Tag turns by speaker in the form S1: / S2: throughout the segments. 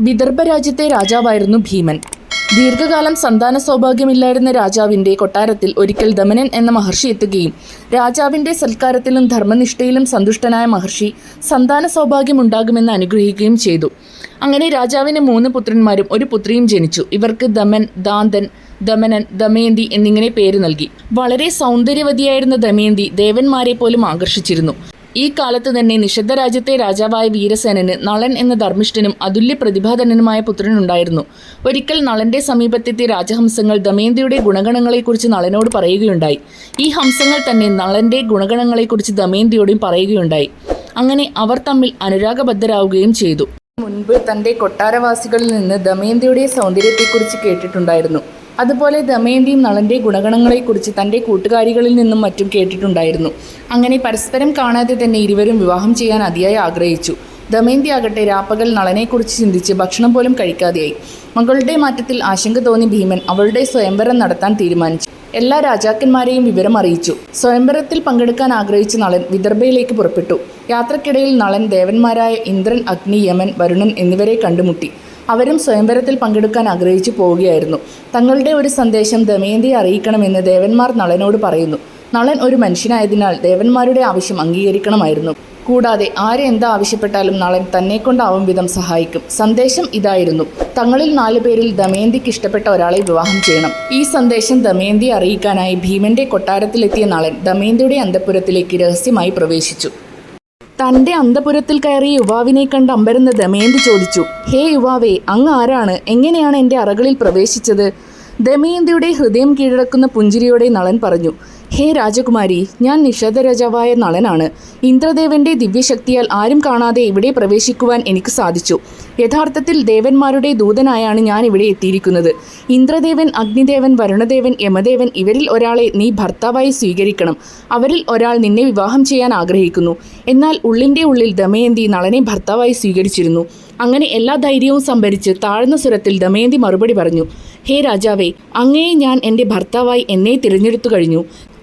S1: വിദർഭ രാജ്യത്തെ രാജാവായിരുന്നു ഭീമൻ. ദീർഘകാലം സന്താന സൗഭാഗ്യമില്ലായിരുന്ന രാജാവിന്റെ കൊട്ടാരത്തിൽ ഒരിക്കൽ ദമനൻ എന്ന മഹർഷി എത്തുകയും രാജാവിന്റെ സൽക്കാരത്തിലും ധർമ്മനിഷ്ഠയിലും സന്തുഷ്ടനായ മഹർഷി സന്താന സൗഭാഗ്യം ഉണ്ടാകുമെന്ന് അനുഗ്രഹിക്കുകയും ചെയ്തു. അങ്ങനെ രാജാവിന് മൂന്ന് പുത്രന്മാരും ഒരു പുത്രിയും ജനിച്ചു. ഇവർക്ക് ദമൻ ദാന്തൻ ദമനൻ ദമയന്തി എന്നിങ്ങനെ പേര് നൽകി. വളരെ സൗന്ദര്യവതിയായിരുന്ന ദമയന്തി ദേവന്മാരെ പോലും ആകർഷിച്ചിരുന്നു. ഈ കാലത്ത് തന്നെ നിഷദ്ധ രാജ്യത്തെ രാജാവായ വീരസേനന് നളൻ എന്ന ധർമ്മിഷ്ഠനും അതുല്യ പ്രതിഭാധനനുമായ പുത്രനുണ്ടായിരുന്നു. ഒരിക്കൽ നളന്റെ സമീപത്തെത്തിയ രാജഹംസങ്ങൾ ദമയന്തിയുടെ ഗുണഗണങ്ങളെക്കുറിച്ച് നളനോട് പറയുകയുണ്ടായി. ഈ ഹംസങ്ങൾ തന്നെ നളന്റെ ഗുണഗണങ്ങളെക്കുറിച്ച് ദമയന്തിയോടും പറയുകയുണ്ടായി. അങ്ങനെ അവർ തമ്മിൽ അനുരാഗബദ്ധരാവുകയും ചെയ്തു. മുൻപ് തന്റെ കൊട്ടാരവാസികളിൽ നിന്ന് ദമയന്തിയുടെ സൗന്ദര്യത്തെക്കുറിച്ച് കേട്ടിട്ടുണ്ടായിരുന്നു. അതുപോലെ ദമയന്തിയും നളന്റെ ഗുണഗണങ്ങളെക്കുറിച്ച് തന്റെ കൂട്ടുകാരികളിൽ നിന്നും മറ്റും കേട്ടിട്ടുണ്ടായിരുന്നു. അങ്ങനെ പരസ്പരം കാണാതെ തന്നെ ഇരുവരും വിവാഹം ചെയ്യാൻ അതിയായി ആഗ്രഹിച്ചു. ദമയന്തി ആകട്ടെ രാപ്പകൽ നളനെക്കുറിച്ച് ചിന്തിച്ച് ഭക്ഷണം പോലും കഴിക്കാതെയായി. മകളുടെ മാറ്റത്തിൽ ആശങ്ക തോന്നി ഭീമൻ അവളുടെ സ്വയംവരം നടത്താൻ തീരുമാനിച്ചു. എല്ലാ രാജാക്കന്മാരെയും വിവരം അറിയിച്ചു. സ്വയംവരത്തിൽ പങ്കെടുക്കാൻ ആഗ്രഹിച്ച നളൻ വിദർഭയിലേക്ക് പുറപ്പെട്ടു. യാത്രക്കിടയിൽ നളൻ ദേവന്മാരായ ഇന്ദ്രൻ അഗ്നി യമൻ വരുണൻ എന്നിവരെ കണ്ടുമുട്ടി. അവരും സ്വയംവരത്തിൽ പങ്കെടുക്കാൻ ആഗ്രഹിച്ചു പോവുകയായിരുന്നു. തങ്ങളുടെ ഒരു സന്ദേശം ദമയന്തിയെ അറിയിക്കണമെന്ന് ദേവന്മാർ നളനോട് പറയുന്നു. നളൻ ഒരു മനുഷ്യനായതിനാൽ ദേവന്മാരുടെ ആവശ്യം അംഗീകരിക്കണമായിരുന്നു. കൂടാതെ ആരെ എന്താ ആവശ്യപ്പെട്ടാലും നളൻ തന്നെക്കൊണ്ടാവും വിധം സഹായിക്കും. സന്ദേശം ഇതായിരുന്നു. തങ്ങളിൽ നാലു പേരിൽ ദമയന്തിക്ക് ഇഷ്ടപ്പെട്ട ഒരാളെ വിവാഹം ചെയ്യണം. ഈ സന്ദേശം ദമയന്തിയെ അറിയിക്കാനായി ഭീമന്റെ കൊട്ടാരത്തിലെത്തിയ നളൻ ദമയന്തിയുടെ അന്തപുരത്തിലേക്ക് രഹസ്യമായി പ്രവേശിച്ചു. തന്റെ അന്തപുരത്തിൽ കയറി യുവാവിനെ കണ്ട് അമ്പരുന്ന ദമയന്തി ചോദിച്ചു ഹേ യുവാവേ അങ്ങ് ആരാണ്? എങ്ങനെയാണ് എന്റെ അറകളിൽ പ്രവേശിച്ചത്? ദമയന്തിയുടെ ഹൃദയം കീഴടക്കുന്ന പുഞ്ചിരിയോടെ നളൻ പറഞ്ഞു ഹേ രാജകുമാരി ഞാൻ നിഷാദ രാജാവായ നളനാണ്. ഇന്ദ്രദേവന്റെ ദിവ്യശക്തിയാൽ ആരും കാണാതെ ഇവിടെ പ്രവേശിക്കുവാൻ എനിക്ക് സാധിച്ചു. യഥാർത്ഥത്തിൽ ദേവന്മാരുടെ ദൂതനായാണ് ഞാൻ ഇവിടെ എത്തിയിരിക്കുന്നത്. ഇന്ദ്രദേവൻ അഗ്നിദേവൻ വരുണദേവൻ യമദേവൻ ഇവരിൽ ഒരാളെ നീ ഭർത്താവായി സ്വീകരിക്കണം. അവരിൽ ഒരാൾ നിന്നെ വിവാഹം ചെയ്യാൻ ആഗ്രഹിക്കുന്നു. എന്നാൽ ഉള്ളിന്റെ ഉള്ളിൽ ദമയന്തി നളനെ ഭർത്താവായി സ്വീകരിച്ചിരുന്നു. അങ്ങനെ എല്ലാ ധൈര്യവും സംഭരിച്ച് താഴ്ന്ന സ്വരത്തിൽ ദമയന്തി മറുപടി പറഞ്ഞു ഹേ രാജാവേ അങ്ങയെ ഞാൻ എന്റെ ഭർത്താവായി എന്നെ തിരഞ്ഞെടുത്തു കഴിഞ്ഞു.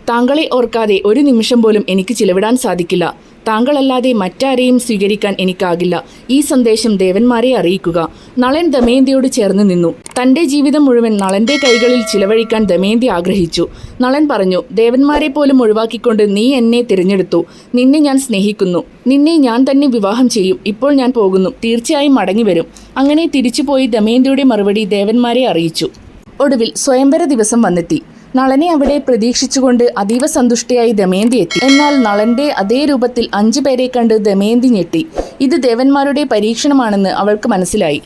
S1: താങ്കളെ ഓർക്കാതെ ഒരു നിമിഷം പോലും എനിക്ക് ചിലവിടാൻ സാധിക്കില്ല. താങ്കളല്ലാതെ മറ്റാരെയും സ്വീകരിക്കാൻ എനിക്കാകില്ല. ഈ സന്ദേശം ദേവന്മാരെ അറിയിക്കുക. നളൻ ദമയന്തിയോട് ചേർന്ന് നിന്നു. തന്റെ ജീവിതം മുഴുവൻ നളന്റെ കൈകളിൽ ചിലവഴിക്കാൻ ദമയന്തി ആഗ്രഹിച്ചു. നളൻ പറഞ്ഞു ദേവന്മാരെ പോലും ഒഴിവാക്കിക്കൊണ്ട് നീ എന്നെ തിരഞ്ഞെടുത്തു. നിന്നെ ഞാൻ സ്നേഹിക്കുന്നു. നിന്നെ ഞാൻ തന്നെ വിവാഹം ചെയ്യും. ഇപ്പോൾ ഞാൻ പോകുന്നു. തീർച്ചയായും മടങ്ങിവരും. അങ്ങനെ തിരിച്ചുപോയി ദമയന്തിയുടെ മറുപടി ദേവന്മാരെ അറിയിച്ചു. ഒടുവിൽ സ്വയംവര ദിവസം വന്നെത്തി. നളനെ അവിടെ പ്രതീക്ഷിച്ചുകൊണ്ട് അതീവ സന്തുഷ്ടയായി ദമയന്തി എത്തി. എന്നാൽ നളന്റെ അതേ രൂപത്തിൽ അഞ്ചു പേരെ കണ്ട് ദമയന്തി ഞെട്ടി. ഇത് ദേവന്മാരുടെ പരീക്ഷണമാണെന്ന് അവൾക്ക് മനസ്സിലായി.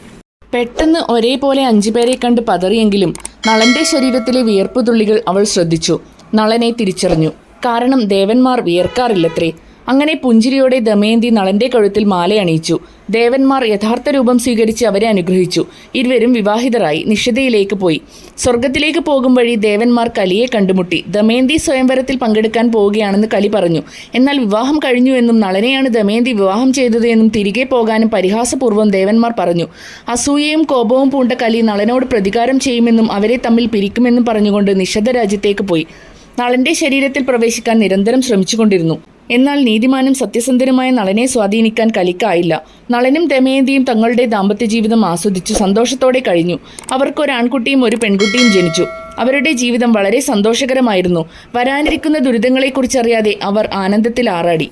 S1: പെട്ടെന്ന് ഒരേപോലെ അഞ്ചു പേരെ കണ്ട് പതറിയെങ്കിലും നളന്റെ ശരീരത്തിലെ വിയർപ്പ് തുള്ളികൾ അവൾ ശ്രദ്ധിച്ചു. നളനെ തിരിച്ചറിഞ്ഞു. കാരണം ദേവന്മാർ വിയർക്കാറില്ലത്രേ. അങ്ങനെ പുഞ്ചിരിയോടെ ദമയന്തി നളന്റെ കഴുത്തിൽ മാലയണിയിച്ചു ദേവന്മാർ യഥാർത്ഥ രൂപം സ്വീകരിച്ച് അവരെ അനുഗ്രഹിച്ചു. ഇരുവരും വിവാഹിതരായി നിഷിതയിലേക്ക് പോയി. സ്വർഗത്തിലേക്ക് പോകും വഴി ദേവന്മാർ കലിയെ കണ്ടുമുട്ടി. ദമയന്തി സ്വയംവരത്തിൽ പങ്കെടുക്കാൻ പോവുകയാണെന്ന് കലി പറഞ്ഞു. എന്നാൽ വിവാഹം കഴിഞ്ഞു എന്നും നളനെയാണ് ദമയന്തി വിവാഹം ചെയ്തത് എന്നും തിരികെ പോകാനും പരിഹാസപൂർവം ദേവന്മാർ പറഞ്ഞു. അസൂയയും കോപവും പൂണ്ട കലി നളനോട് പ്രതികാരം ചെയ്യുമെന്നും അവരെ തമ്മിൽ പിരിക്കുമെന്നും പറഞ്ഞുകൊണ്ട് നിഷധ രാജ്യത്തേക്ക് പോയി. നളന്റെ ശരീരത്തിൽ പ്രവേശിക്കാൻ നിരന്തരം ശ്രമിച്ചുകൊണ്ടിരുന്നു. എന്നാൽ നീതിമാനും സത്യസന്ധനുമായ നളനെ സ്വാധീനിക്കാൻ കലിക്കായില്ല. നളനും ദമയന്തിയും തങ്ങളുടെ ദാമ്പത്യ ജീവിതം ആസ്വദിച്ചു സന്തോഷത്തോടെ കഴിഞ്ഞു. അവർക്ക് ഒരു ആൺകുട്ടിയും ഒരു പെൺകുട്ടിയും ജനിച്ചു. അവരുടെ ജീവിതം വളരെ സന്തോഷകരമായിരുന്നു. വരാനിരിക്കുന്ന ദുരിതങ്ങളെക്കുറിച്ചറിയാതെ അവർ ആനന്ദത്തിൽ ആറാടി.